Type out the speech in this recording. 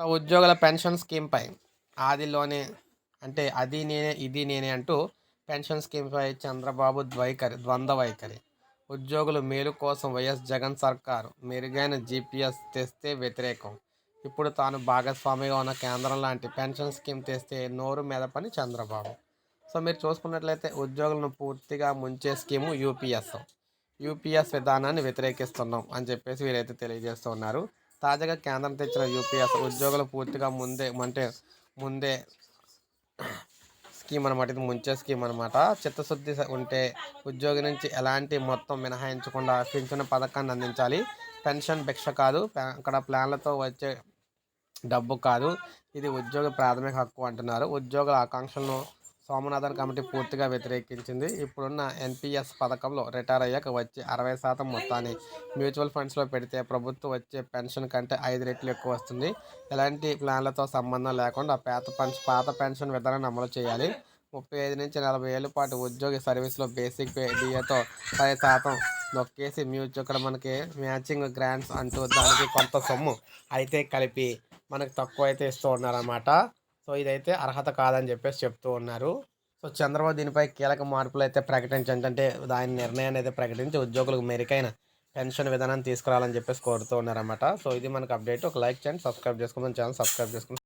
So ఉద్యోగుల pension స్కీమ్పై ఆదిలోనే అంటే అది నేనే ఇది నేనే అంటూ పెన్షన్ స్కీమ్పై చంద్రబాబు ద్వైఖరి ద్వంద్వ వైఖరి. ఉద్యోగుల మేలు కోసం వైఎస్ జగన్ సర్కార్ మెరుగైన జీపీఎస్ తెస్తే వ్యతిరేకం. ఇప్పుడు తాను భాగస్వామిగా ఉన్న కేంద్రం లాంటి పెన్షన్ స్కీమ్ తెస్తే నోరు మెదపని చంద్రబాబు. సో మీరు చూసుకున్నట్లయితే ఉద్యోగులను పూర్తిగా ముంచే స్కీము యూపీఎస్. యూపీఎస్ విధానాన్ని వ్యతిరేకిస్తున్నాం అని చెప్పేసి వీరైతే తెలియజేస్తున్నారు తాజాగా కేంద్రం తెచ్చిన యూపీఎస్ ఉద్యోగులు పూర్తిగా ముందే అంటే ముందే స్కీమ్ అనమాట ఇది ముంచే స్కీమ్ అనమాట చిత్తశుద్ధి ఉంటే ఉద్యోగి నుంచి ఎలాంటి మొత్తం మినహాయించకుండా పింఛను పథకాన్ని అందించాలి. పెన్షన్ భిక్ష కాదు. అక్కడ ప్లాన్లతో వచ్చే డబ్బు కాదు. ఇది ఉద్యోగ ప్రాథమిక హక్కు అంటున్నారు. ఉద్యోగుల ఆకాంక్షలను సోమనాథన్ కమిటీ పూర్తిగా వ్యతిరేకించింది. ఇప్పుడున్న ఎన్పిఎస్ పథకంలో రిటైర్ అయ్యాక వచ్చే అరవై శాతం మొత్తాన్ని మ్యూచువల్ ఫండ్స్లో పెడితే ప్రభుత్వం వచ్చే పెన్షన్ కంటే ఐదు రెట్లు ఎక్కువ వస్తుంది. ఎలాంటి ప్లాన్లతో సంబంధం లేకుండా పాత పెన్షన్ పాత పెన్షన్ విధానాన్ని అమలు చేయాలి. ముప్పై ఐదు నుంచి నలభై ఏళ్ళ పాటు ఉద్యోగి సర్వీస్లో బేసిక్ పే డిఏతో పది శాతం నొక్కేసి మ్యూచువల్ ఇక్కడ మనకి మ్యాచింగ్ గ్రాంట్స్ అంటూ దానికి కొంత సొమ్ము అయితే కలిపి మనకు తక్కువ అయితే ఇస్తూ ఉన్నారన్నమాట. సో ఇదైతే అర్హత కాదని చెప్పేసి చెప్తూ ఉన్నారు. సో చంద్రబాబు దీనిపై కీలక మార్పులు అయితే ప్రకటించండి. అంటే దాని నిర్ణయాన్ని అయితే ప్రకటించి ఉద్యోగులకు మెరుగైన పెన్షన్ విధానాన్ని తీసుకురావాలని చెప్పేసి కోరుతూ ఉన్నారన్నమాట. సో ఇది మనకు అప్డేట్. ఒక లైక్ చేయండి సబ్స్క్రైబ్ చేసుకోమని ఛానల్ సబ్స్క్రైబ్ చేసుకుని